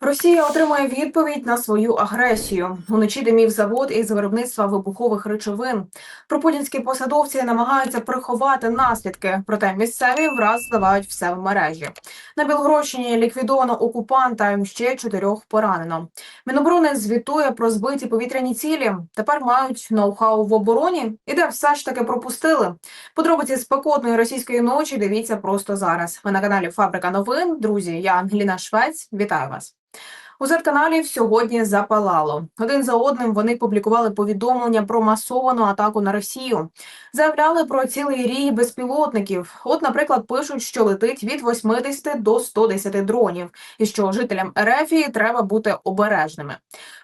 Росія отримує відповідь на свою агресію. Уночі димів завод із виробництва вибухових речовин. Пропутінські посадовці намагаються приховати наслідки, проте місцеві враз зливають все в мережі. На Білгородщині ліквідовано окупанта, ще чотирьох поранено. Міноборони звітує про збиті повітряні цілі. Тепер мають ноу-хау в обороні, і де все ж таки пропустили. Подробиці спекотної російської ночі дивіться просто зараз. Ви на каналі Фабрика новин. Друзі, я Ангеліна Швець. Вітаю вас. У Z-каналів сьогодні запалало. Один за одним вони публікували повідомлення про масовану атаку на Росію. Заявляли про цілий рій безпілотників. От, наприклад, пишуть, що летить від 80 до 110 дронів, і що жителям Ерефії треба бути обережними.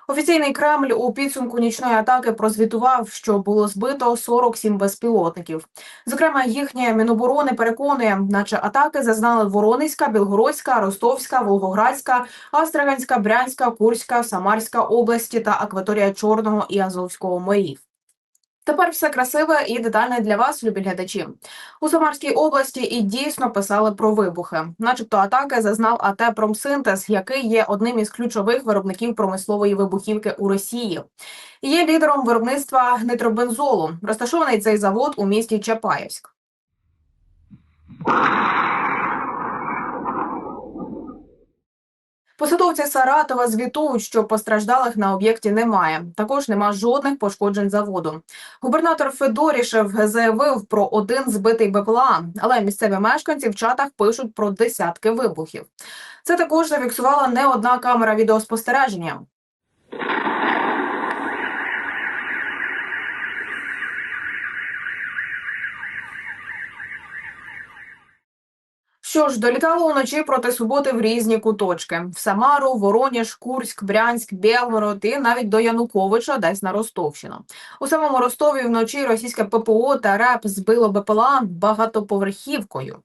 Офіційний Кремль у підсумку нічної атаки прозвітував, що було збито 47 безпілотників. Зокрема, їхнє міноборони переконує, наче атаки зазнали Воронезька, Білгородська, Ростовська, Волгоградська, Астраганська, Брянська, Курська, Самарська області та акваторія Чорного і Азовського морів. Тепер все красиве і детальне для вас, любі глядачі. У Самарській області і дійсно писали про вибухи, начебто атаки зазнав АТ «Промсинтез», який є одним із ключових виробників промислової вибухівки у Росії. Є лідером виробництва нитробензолу. Розташований цей завод у місті Чапаєвськ. Посадовці Саратова звітують, що постраждалих на об'єкті немає. Також нема жодних пошкоджень заводу. Губернатор Федорішев заявив про один збитий БПЛА, але місцеві мешканці в чатах пишуть про десятки вибухів. Це також зафіксувала не одна камера відеоспостереження. Що ж, долітало уночі проти суботи в різні куточки: в Самару, Вороніж, Курськ, Брянськ, Білгород і навіть до Януковича, десь на Ростовщину. У самому Ростові вночі російське ППО та РЕП збило БПЛА багатоповерхівкою.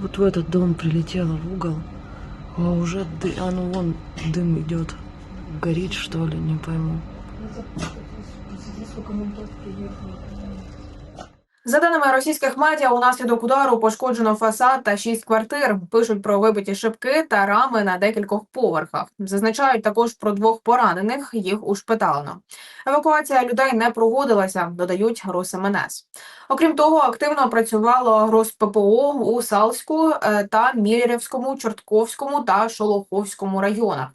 Вот в этот дом прилетела в угол, а уже ды... а ну вон дым идет. Горит что ли, не пойму. За даними російських медіа, унаслідок удару пошкоджено фасад та шість квартир. Пишуть про вибиті шибки та рами на декількох поверхах. Зазначають також про двох поранених. Їх ушпиталено. Евакуація людей не проводилася, додають РосМНС. Окрім того, активно працювало РосППО у Салську е, та Мірівському, Чортковському та Шолоховському районах.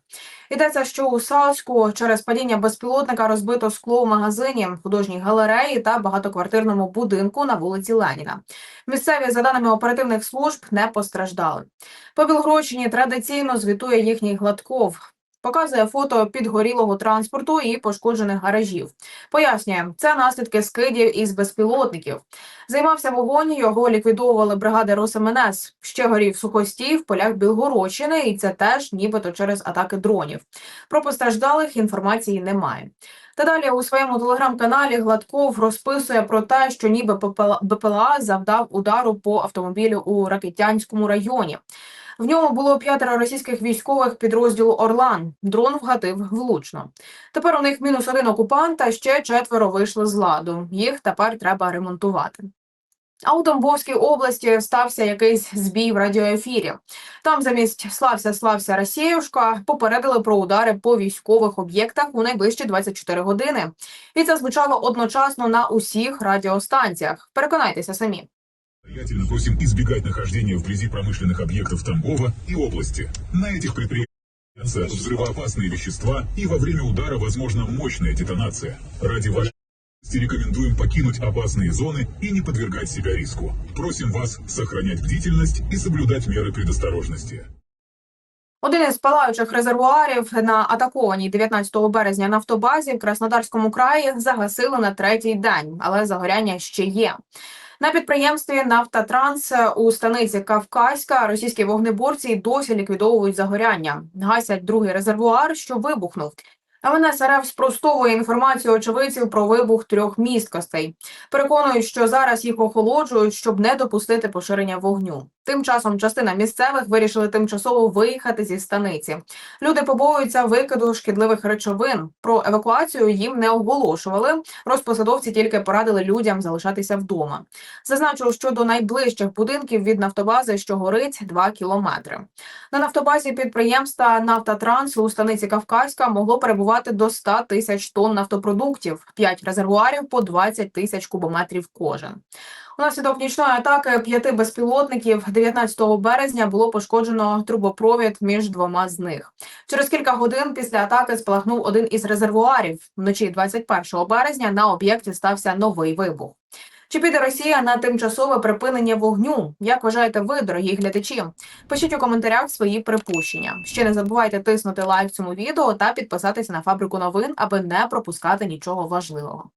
Йдеться, що у Саску через падіння безпілотника розбито скло в магазині, художній галереї та багатоквартирному будинку на вулиці Леніна. Місцеві, за даними оперативних служб, не постраждали. По Білгородщині традиційно звітує їхній Гладков. Показує фото підгорілого транспорту і пошкоджених гаражів. Пояснює, це наслідки скидів із безпілотників. Займався вогонь, його ліквідовували бригади РосМНС. Ще горів сухостій в полях Білгородщини, і це теж нібито через атаки дронів. Про постраждалих інформації немає. Та далі у своєму телеграм-каналі Гладков розписує про те, що ніби БПЛА завдав удару по автомобілю у Ракитянському районі. В ньому було п'ятеро російських військових підрозділу Орлан. Дрон вгатив влучно. Тепер у них мінус один окупант, а ще четверо вийшли з ладу. Їх тепер треба ремонтувати. А у Домбовській області стався якийсь збій в радіоефірі. Там замість слався слався Росіюшка попередили про удари по військових об'єктах у найближчі 24 години. І це звучало одночасно на усіх радіостанціях. Переконайтеся самі. Настоятельно просим избегать нахождения вблизи промышленных объектов Тамбова и области. На этих предприятиях хранятся взрывоопасные вещества и во время удара возможна мощная детонация. Ради вашей безопасности рекомендуем покинуть опасные зоны и не подвергать себя риску. Просим вас сохранять бдительность и соблюдать меры предосторожности. Один із палаючих резервуарів на атакованій 19 березня нафтобазі в Краснодарському краї загасили на третій день, але загоряння ще є. На підприємстві Нафтатранс у станиці Кавказька російські вогнеборці досі ліквідовують загоряння. Гасять другий резервуар, що вибухнув. МНС РФ спростовує інформацію очевидців про вибух трьох місткостей. Переконують, що зараз їх охолоджують, щоб не допустити поширення вогню. Тим часом частина місцевих вирішили тимчасово виїхати зі станиці. Люди побоюються викиду шкідливих речовин. Про евакуацію їм не оголошували. Розпосадовці тільки порадили людям залишатися вдома. Зазначу, що до найближчих будинків від нафтобази, що горить, 2 кілометри. На нафтобазі підприємства Нафтатранс у станиці Кавказька могло перебувати до 100 тисяч тонн нафтопродуктів, 5 резервуарів по 20 тисяч кубометрів кожен. Унаслідок нічної атаки п'яти безпілотників 19 березня було пошкоджено трубопровід між двома з них. Через кілька годин після атаки спалахнув один із резервуарів. Вночі 21 березня на об'єкті стався новий вибух. Чи піде Росія на тимчасове припинення вогню? Як вважаєте ви, дорогі глядачі? Пишіть у коментарях свої припущення. Ще не забувайте тиснути лайк цьому відео та підписатися на фабрику новин, аби не пропускати нічого важливого.